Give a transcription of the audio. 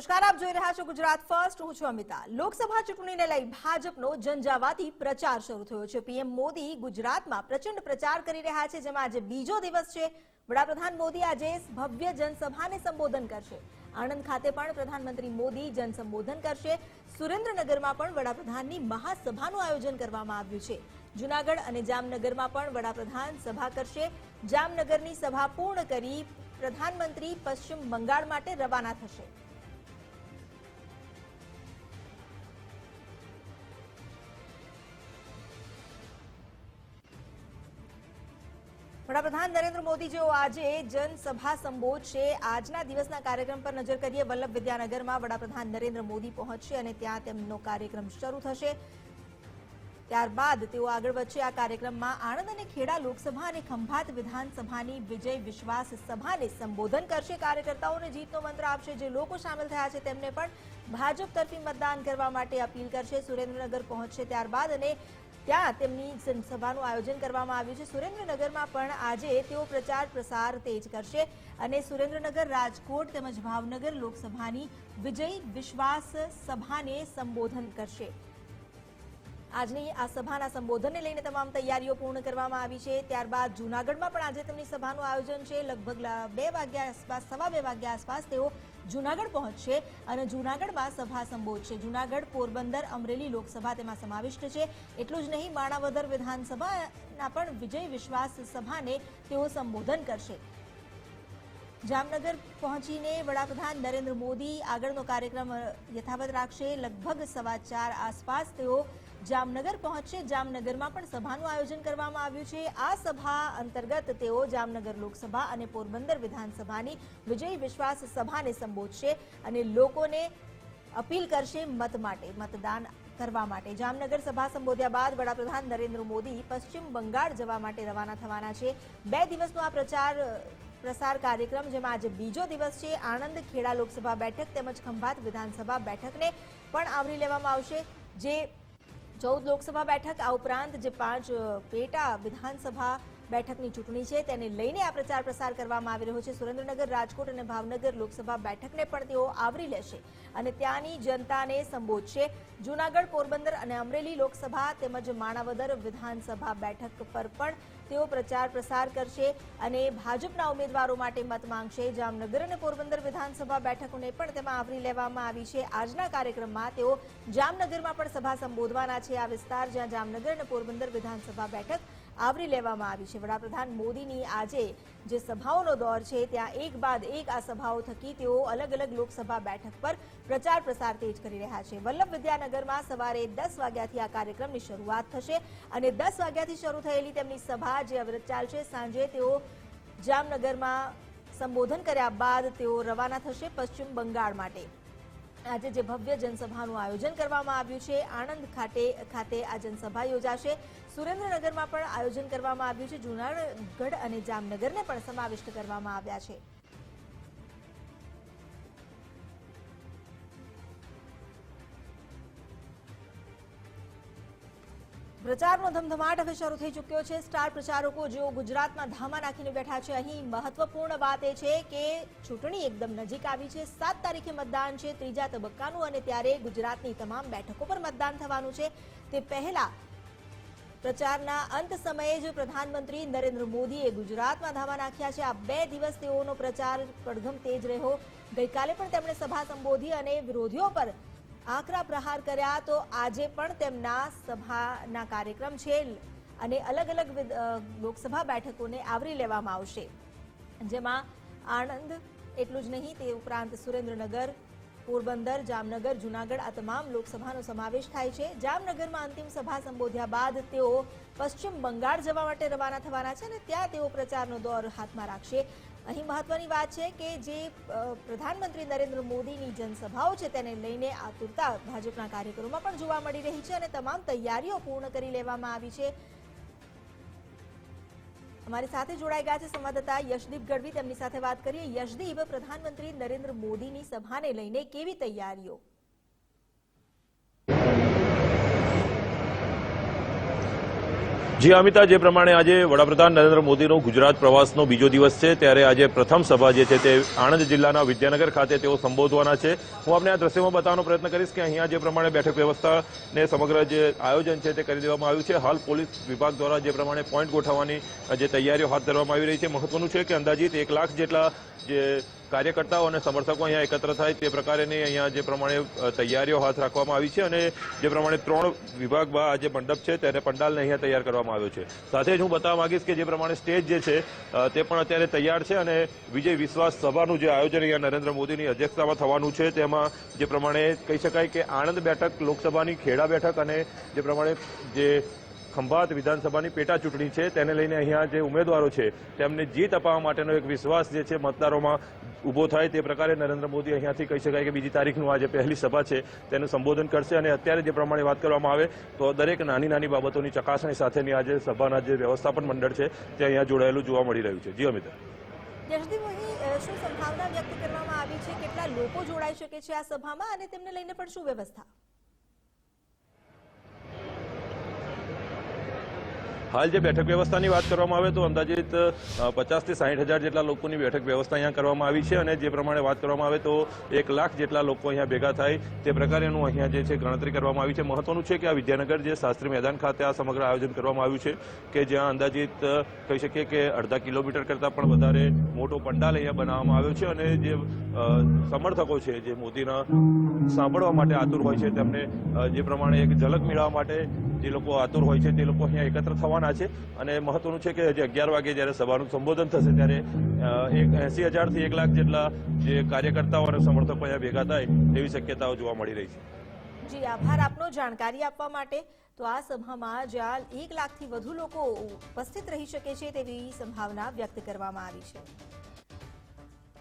નમસ્કાર, આપ જોઈ રહ્યા છો ગુજરાત ફર્સ્ટ. હું છું અમિતા. લોકસભા ચૂંટણીને લઈ ભાજપનો ઝંઝાવાતી પ્રચાર શરૂ થયો છે. પીએમ મોદી ગુજરાતમાં પ્રચંડ પ્રચાર કરી રહ્યા છે, જેમાં આજે બીજો દિવસ છે. વડાપ્રધાન મોદી આજે ભવ્ય જનસભાને સંબોધન કરશે. આણંદ ખાતે પણ પ્રધાનમંત્રી મોદી જનસંબોધન કરશે. સુરેન્દ્રનગરમાં પણ વડાપ્રધાનની મહાસભાનું આયોજન કરવામાં આવ્યું છે. જુનાગઢ અને જામનગરમાં પણ વડાપ્રધાન સભા કરશે. જામનગરની સભા પૂર્ણ કરી પ્રધાનમંત્રી પશ્ચિમ બંગાળ માટે રવાના થશે. વડાપ્રધાન નરેન્દ્ર મોદી જેઓ આજે જનસભા સંબોધશે, આજના દિવસના કાર્યક્રમ પર નજર કરીએ. વલ્લભ વિદ્યાનગરમાં વડાપ્રધાન નરેન્દ્ર મોદી પહોંચશે અને ત્યાં તેમનો કાર્યક્રમ શરૂ થશે. ત્યારબાદ તેઓ આગળ વધશે. આ કાર્યક્રમમાં આણંદ અને ખેડા લોકસભા અને ખંભાત વિધાનસભાની વિજય વિશ્વાસ સભાને સંબોધન કરશે. કાર્યકર્તાઓને જીતનો મંત્ર આપશે. જે લોકો સામેલ થયા છે તેમને પણ ભાજપ તરફી મતદાન કરવા માટે અપીલ કરશે. સુરેન્દ્રનગર પહોંચશે ત્યારબાદ અને ત્યાં તેમની સભાનું આયોજન કરવામાં આવ્યું છે. સુરેન્દ્રનગરમાં પણ આજે તેઓ પ્રચાર પ્રસાર તેજ કરશે અને સુરેન્દ્રનગર રાજકોટ તેમજ ભાવનગર લોકસભાની વિજય વિશ્વાસ સભાને સંબોધન કરશે. આજની આ સભાના સંબોધનને લઈને તમામ તૈયારીઓ પૂર્ણ કરવામાં આવી છે. ત્યારબાદ જૂનાગઢમાં પણ આજે તેમની સભાનું આયોજન છે. લગભગ બે વાગ્યા આસપાસ, સવા બે વાગ્યા આસપાસ તેઓ જૂનાગઢ પહોંચશે અને જૂનાગઢમાં સભા સંબોધશે. જૂનાગઢ, પોરબંદર, અમરેલી લોકસભા તેમાં સમાવિષ્ટ છે. એટલું જ નહીં, માણાવદર વિધાનસભાના પણ વિજય વિશ્વાસ સભાને તેઓ સંબોધન કરશે. જામનગર પહોંચીને વડાપ્રધાન નરેન્દ્ર મોદી આગળનો કાર્યક્રમ યથાવત રાખશે. લગભગ સવા ચાર આસપાસ તેઓ જામનગર પહોંચશે. જામનગરમાં પણ સભાનું આયોજન કરવામાં આવ્યું છે. આ સભા અંતર્ગત તેઓ જામનગર લોકસભા અને પોરબંદર વિધાનસભાની વિજય વિશ્વાસ સભાને સંબોધશે અને લોકોને અપીલ કરશે મત માટે, મતદાન કરવા માટે. જામનગર સભા સંબોધ્યા બાદ વડાપ્રધાન નરેન્દ્ર મોદી પશ્ચિમ બંગાળ જવા માટે રવાના થવાના છે. બે દિવસનો આ પ્રચાર પ્રસાર કાર્યક્રમ, જેમાં આજે બીજો દિવસ છે. આણંદ ખેડા લોકસભા બેઠક તેમજ ખંભાત વિધાનસભા બેઠકને પણ આવરી લેવામાં આવશે. જે ચૌદ લોકસભા બેઠક, આ ઉપરાંત જે પાંચ પેટા વિધાનસભા બેઠકની ચૂંટણી છે. તેને લઈને આ પ્રચાર પ્રસાર કરવામાં આવી રહ્યો છે. સુરેન્દ્રનગર, રાજકોટ અને ભાવનગર લોકસભા બેઠકને પણ તેઓ આવરી લેશે અને ત્યાંની જનતાને સંબોધશે. જૂનાગઢ, પોરબંદર અને અમરેલી લોકસભા તેમજ માણાવદર વિધાનસભા બેઠક પર પણ તેઓ પ્રચાર પ્રસાર કરશે અને ભાજપના ઉમેદવારો માટે મત માંગશે. જામનગર અને પોરબંદર વિધાનસભા બેઠકોને પણ તેમાં આવરી લેવામાં આવી છે. આજના કાર્યક્રમમાં તેઓ જામનગરમાં પણ સભા સંબોધવાના છે. આ વિસ્તાર જ્યાં જામનગર અને પોરબંદર વિધાનસભા બેઠક આવરી લેવામાં આવી છે. વડાપ્રધાન મોદીની આજે જે સભાઓનો દોર છે, ત્યાં એક બાદ એક આ સભાઓ થકી તેઓ અલગ અલગ લોકસભા બેઠક પર પ્રચાર પ્રસાર તેજ કરી રહ્યા છે. વલ્લભ વિદ્યાનગરમાં સવારે દસ વાગ્યાથી આ કાર્યક્રમની શરૂઆત થશે અને દસ વાગ્યાથી શરૂ થયેલી તેમની સભા જે અવિરત ચાલશે, સાંજે તેઓ જામનગરમાં સંબોધન કર્યા બાદ તેઓ રવાના થશે પશ્ચિમ બંગાળ માટે. આજે જે ભવ્ય જનસભાનું આયોજન કરવામાં આવ્યું છે, આણંદ ખાતે ખાતે આ જનસભા યોજાશે. સુરેન્દ્રનગરમાં પણ આયોજન કરવામાં આવ્યું છે. જૂનાગઢ અને જામનગરને પણ સમાવિષ્ટ કરવામાં આવ્યા છે. પ્રચારનો ધમધમાટ હવે શરૂ થઈ ચૂક્યો છે. સ્ટાર પ્રચારકો જેઓ ગુજરાતમાં ધામા નાખીને બેઠા છે, અહીં મહત્વપૂર્ણ વાત એ છે કે ચૂંટણી એકદમ નજીક આવી છે. સાત તારીખે મતદાન છે, ત્રીજા તબક્કાનું અને ત્યારે ગુજરાતની તમામ બેઠકો પર મતદાન થવાનું છે. તે પહેલા પ્રચારના અંત સમયે જ પ્રધાનમંત્રી નરેન્દ્ર મોદીએ ગુજરાતમાં ધામા નાખ્યા છે. આ બે દિવસ તેઓનો પ્રચાર પડઘમ તેજ રહ્યો. ગઈકાલે પણ તેમણે સભા સંબોધી અને વિરોધીઓ પર આકરા પ્રહાર કર્યા તો આજે પણ તેમના સભાના કાર્યક્રમ છે અને અલગ અલગ લોકસભા બેઠકોને આવરી લેવામાં આવશે. જેમાં આણંદ એટલું જ નહીં, તે ઉપરાંત સુરેન્દ્રનગર, પોરબંદર, જામનગર, જૂનાગઢ આ તમામ લોકસભાનો સમાવેશ થાય છે. જામનગરમાં અંતિમ સભા સંબોધ્યા બાદ તેઓ પશ્ચિમ બંગાળ જવા માટે રવાના થવાના છે અને ત્યાં તેઓ પ્રચારનો દોર હાથમાં રાખશે. અહીં મહત્વની વાત છે કે જે પ્રધાનમંત્રી નરેન્દ્ર મોદીની જનસભાઓ છે તેને લઈને આતુરતા ભાજપના કાર્યકરોમાં પણ જોવા મળી રહી છે અને તમામ તૈયારીઓ પૂર્ણ કરી લેવામાં આવી છે. અમારી સાથે જોડાઈ ગયા છે સંવાદદાતા યશદીપ ગઢવી. તેમની સાથે વાત કરીએ યશદીપ, પ્રધાનમંત્રી નરેન્દ્ર મોદીની સભાને લઈને કેવી તૈયારીઓ? જી, અમિતા, જે પ્રમાણે આજે વડાપ્રધાન નરેન્દ્ર મોદીનો ગુજરાત પ્રવાસનો બીજો દિવસ છે, ત્યારે આજે પ્રથમ સભા જે છે તે આણંદ જિલ્લાના વિદ્યાનગર ખાતે તેઓ સંબોધવાના છે. હું આપને આ દ્રશ્યમાં બતાવવાનો પ્રયત્ન કરીશ કે અહીંયા જે પ્રમાણે બેઠક વ્યવસ્થાને સમગ્ર જે આયોજન છે તે કરી દેવામાં આવ્યું છે. હાલ પોલીસ વિભાગ દ્વારા જે પ્રમાણે પોઈન્ટ ગોઠવવાની જે તૈયારીઓ હાથ ધરવામાં આવી રહી છે, મહત્વનું છે કે અંદાજિત એક લાખ જેટલા જે કાર્યકર્તાઓ અને સમર્થકો અહીંયા એકત્ર થાય તે પ્રકારેની અહીંયા જે પ્રમાણે તૈયારીઓ હાથ રાખવામાં આવી છે અને જે પ્રમાણે ત્રણ વિભાગમાં આ જે મંડપ છે, તેને પંડાલને અહીંયા તૈયાર કરવામાં આવ્યો છે. સાથે જ હું બતાવવા માંગીશ કે જે પ્રમાણે સ્ટેજ જે છે તે પણ અત્યારે તૈયાર છે અને વિજય વિશ્વાસ સભાનું જે આયોજન અહીંયા નરેન્દ્ર મોદીની અધ્યક્ષતામાં થવાનું છે, તેમાં જે પ્રમાણે કહી શકાય કે આણંદ બેઠક, લોકસભાની ખેડા બેઠક અને જે પ્રમાણે જે ખંભાત વિધાનસભાની પેટા ચૂંટણી છે, તેને લઈને અહીંયા જે ઉમેદવારો છે, તેમને જીત અપાવવા માટેનો એક વિશ્વાસ જે છે, મતદારોમાં ઊભો થાય તે પ્રકારે નરેન્દ્ર મોદી અહીંયાથી કહી શકાય કે બીજી તારીખનું આજે પહેલી સભા છે, તેનું સંબોધન કરશે અને અત્યારે જે પ્રમાણે વાત કરવામાં આવે, તો દરેક નાની નાની બાબતોની ચકાસણી સાથેની આજે સભાના જે વ્યવસ્થાપન મંડળ છે, તે અહીંયા જોડાયેલું જોવા મળી રહ્યું છે. જી અમિત જશદીપ અહીં શું સંભાવના વ્યક્ત કરવામાં આવી છે? કેટલા લોકો જોડાઈ શકે છે આ સભામાં? અને તેમને લઈને પણ શું વ્યવસ્થા? હાલ જે બેઠક વ્યવસ્થાની વાત કરવામાં આવે તો અંદાજિત પચાસથી સાહીઠ હજાર જેટલા લોકોની બેઠક વ્યવસ્થા અહીંયા કરવામાં આવી છે અને જે પ્રમાણે વાત કરવામાં આવે તો એક લાખ જેટલા લોકો અહીંયા ભેગા થાય તે પ્રકારેનું અહીંયા જે છે ગણતરી કરવામાં આવી છે. મહત્વનું છે કે આ વિદ્યાનગર જે શાસ્ત્રી મેદાન ખાતે આ સમગ્ર આયોજન કરવામાં આવ્યું છે કે જ્યાં અંદાજિત કહી શકીએ કે અડધા કિલોમીટર કરતાં પણ વધારે મોટો પંડાલ અહીંયા બનાવવામાં આવ્યો છે અને જે સમર્થકો છે જે મોદીના સાંભળવા માટે આતુર હોય છે તેમને જે પ્રમાણે એક ઝલક મેળવવા માટે જે લોકો આતુર હોય છે તે લોકો અહીંયા એકત્ર થવાના છે અને મહત્વનું છે કે હજી અગિયાર વાગે જ્યારે સભાનું સંબોધન થશે ત્યારે એક એસી હજારથી એક લાખ જેટલા જે કાર્યકર્તાઓ અને સમર્થકો અહીંયા ભેગા થાય તેવી શક્યતાઓ જોવા મળી રહી છે. જી, આભાર આપનો જાણકારી આપવા માટે. તો આ સભામાં જ્યાં એક લાખથી વધુ લોકો ઉપસ્થિત રહી શકે છે તેવી સંભાવના વ્યક્ત કરવામાં આવી છે.